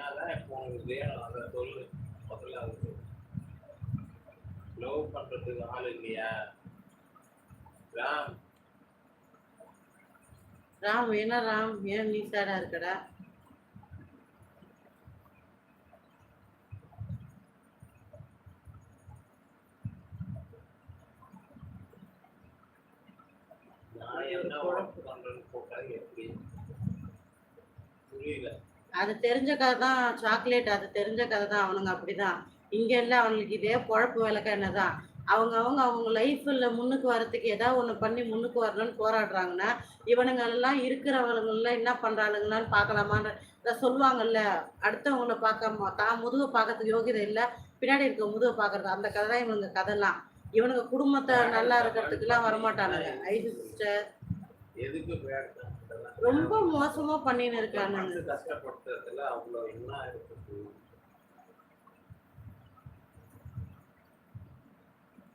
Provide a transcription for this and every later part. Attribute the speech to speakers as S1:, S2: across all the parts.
S1: என்னதான் இப்போ உனக்கு வேணும் அதை சொல்லு. முதல்ல அதை லவ் பண்றதுக்கு ஆள் இல்லையா? ராம்.
S2: ராம் என்ன ராம்? ஏன் நீ சேடா இருக்கடா?
S1: நான் என்ன உடம்பு பண்றேன்னு போட்டா எப்படி?
S2: அது தெரிஞ்ச கதை தான் சாக்லேட் அது தெரிஞ்ச கதை தான் அவனுங்க அப்படிதான். இங்க எல்லாம் அவனுக்கு இதே பொழப்பு விளக்க என்னதான் அவங்க அவங்க அவங்க லைஃப்ல முன்னுக்கு வரத்துக்கு ஏதாவது ஒண்ணு பண்ணி முன்னுக்கு வரணும்னு போராடுறாங்கன்னா இவனுங்க எல்லாம் இருக்கிறவங்கள என்ன பண்றானுங்களான்னு பார்க்கலாமான்ற சொல்லுவாங்கல்ல அடுத்தவங்கள பார்க்காம தான் முதுக பார்க்கறதுக்கு யோகிதை இல்லை பின்னாடி இருக்க முதுக பார்க்கறது அந்த கதை தான் இவனுங்க கதைலாம். இவனுங்க குடும்பத்தை நல்லா இருக்கிறதுக்குலாம் வரமாட்டானுங்க. ஐது சிஸ்டர்.
S1: எதுக்கு
S2: ரொம்ப மோசமா பண்ணின்னு இருக்கானுங்க
S1: மனசு கஷ்டப்படுத்துறதுல அவ்வளவு என்ன இருக்குது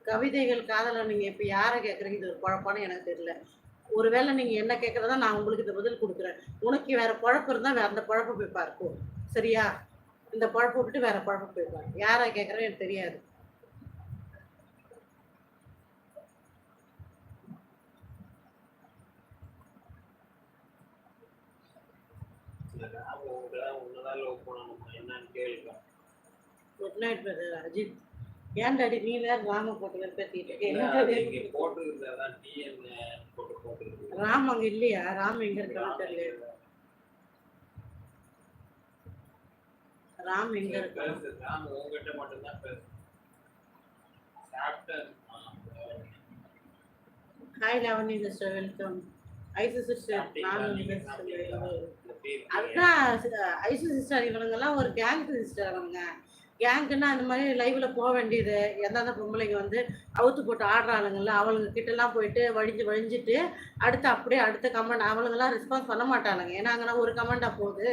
S2: கவிதைகள் காதல நீங்க இப்ப யாரை கேக்குறீங்க? இது ஒரு குழப்பான்னு எனக்கு தெரியல. ஒருவேளை நீங்க என்ன கேக்குறதா நான் உங்களுக்கு இந்த பதில் கொடுக்குறேன். உனக்கு வேற குழப்பம் இருந்தா வேற அந்த குழப்பம் போய் பார்க்கும் சரியா? இந்த குழப்பம் விட்டு வேற குழப்பம் போய் பாரு யாரை கேக்குறேன்னு எனக்கு தெரியாது
S1: ராம் உங்களை உன்னதான் லவ் பண்ணணுமா என்னன்னு கேளுங்க
S2: குட் நைட் பிரதர் அஜித் ஏன் டாடி நீ வேற ராம போட்டு வெறுப்பேத்திட்டு இருக்க? ராம் அங்க இல்லையா? ராம் எங்க இருக்கான்னு தெரியல. ராம் எங்க இருக்கா
S1: ராம் உங்ககிட்ட மட்டும்தான் பேசு. சாப்பிட்டேன்.
S2: Hi Lavani sister welcome. Aishu sister நானும் அதுதான் ஐசு சிஸ்டர் இவனுங்கெல்லாம் ஒரு கேங் சிஸ்டர் அவங்க கேங்குன்னா அந்த மாதிரி லைவ்ல போக வேண்டியது. எந்தெந்த பொம்பளைங்க வந்து அவுத்து போட்டு ஆடுற ஆளுங்கள்ல அவளுங்க கிட்டலாம் போயிட்டு வழிஞ்சு வழிஞ்சிட்டு அடுத்து அப்படியே அடுத்த கமெண்ட் அவளுங்கெல்லாம் ரெஸ்பான்ஸ் பண்ண மாட்டாளுங்க. ஏன்னா அங்கெல்லாம் ஒரு கமெண்டா போகுது.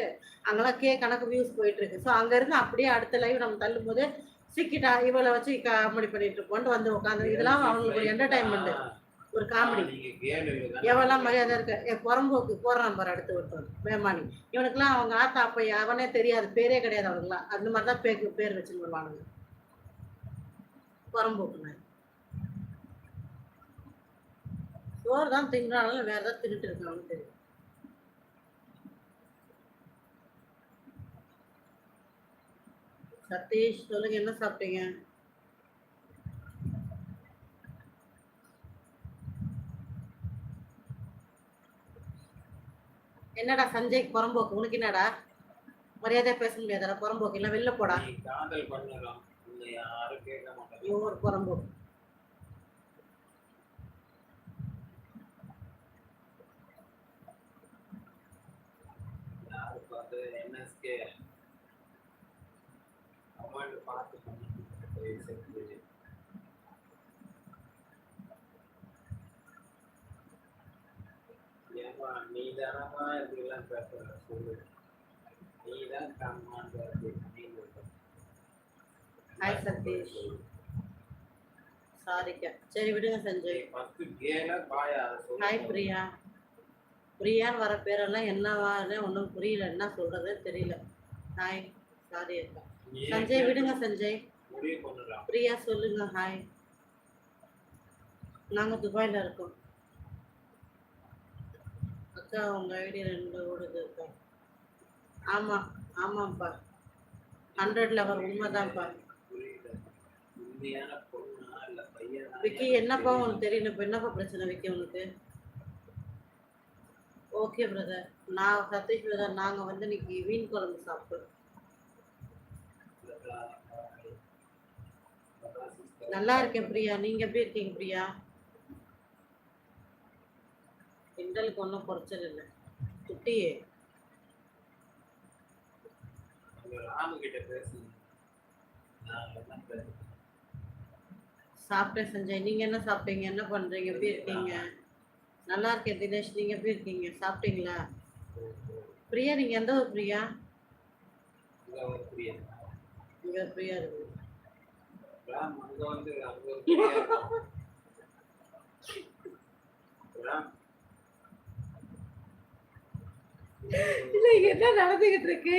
S2: அங்கெல்லாம் கே கணக்கு வியூஸ் போயிட்டு இருக்கு. ஸோ அங்கேருந்து அப்படியே அடுத்த லைவ் நம்ம தள்ளும்போது சிக்கிட்டா இவளை வச்சு காமெடி பண்ணிட்டு இருப்போன்ட்டு வந்து உட்காந்து இதெல்லாம் அவங்களுக்கு ஒரு என்டர்டைன்மெண்ட் ஒரு காமெடி. எவெல்லாம் மரியாதை இருக்க என் புறம்போக்கு போடுறான் பாரு அடுத்து ஒருத்தர் மேமானி. இவனுக்குலாம் அவங்க ஆத்தா அப்ப அவனே தெரியாது பேரே கிடையாது அவனுக்குலாம் அந்த மாதிரி தான் பேருக்கு பேர் வச்சுன்னு வருவானுங்க. புறம்போக்குன்னு சோறு தான் திங்கிறானாலும் வேற ஏதாவது தின்னுட்டு இருக்காங்கன்னு தெரியும். சதீஷ் சொல்லுங்க என்ன சாப்பிட்டீங்க? என்னடா சஞ்சய் புறம்போக்கு? உனக்கு என்னடா? மரியாதையா பேச முடியாதடா புறம்போக்கு. இல்லை வெளில போடா. ஒரு புறம்போக்கு.
S1: என்எஸ்கே கமாண்ட் பார்த்து பண்ணுங்க தயவு செஞ்சு ஏமா நீ தானமா இப்படிலாம் பேசுற சொல்லு நீ தான் கமாண்ட் அப்படின்னு
S2: ஹாய் சதீஷ் சாரிக்கா சரி விடுங்க சஞ்சய்.
S1: ஃபர்ஸ்ட் கேல பாயா அதை சொல்லு.
S2: ஹாய் பிரியா. பிரியான்னு வர பேரெல்லாம் என்னவான்னு ஒன்றும் புரியல. என்ன சொல்றதே தெரியல. ஹாய் சாரி அக்கா. சஞ்சய் விடுங்க சஞ்சய். பிரியா சொல்லுங்க ஹாய் நாங்க துபாயில இருக்கோம். அக்கா உங்க ஐடி ரெண்டு ஓடுதுப்பா ஆமாம் ஆமா ஆமாப்பா. ஹண்ட்ரட்ல வர உண்மைதான்ப்பா. விக்கி என்னப்பா உனக்கு தெரியல? இப்போ என்னப்பா பிரச்சனை விக்கி உனக்கு? ஓகே பிரதர் நான் சதீஷ் பிரதர் நாங்கள் வந்து இன்னைக்கு வீண் குழம்பு சாப்பிட்டோம் நல்லா இருக்கேன் பிரியா. நீங்கள் எப்படி இருக்கீங்க பிரியா? கிண்டலுக்கு ஒன்றும் குறைச்சல் இல்லை. குட்டியே
S1: கிட்ட
S2: சாப்பிட்டேன் சஞ்சய். நீங்க என்ன சாப்பிட்டீங்க? என்ன பண்றீங்க? எப்படி இருக்கீங்க? நல்லா இருக்கேன் தினேஷ். நீங்க எப்படி இருக்கீங்க? சாப்பிட்டீங்களா? பிரியா நீங்க எந்த ஊர் பிரியா?
S1: பிரியன்
S2: இங்க பிரியா இருக்கு
S1: ராம் அங்க வந்து அங்க ஒரு பிரியன் இருக்கும். ராம்
S2: இல்ல என்ன நடந்துகிட்டு இருக்கு?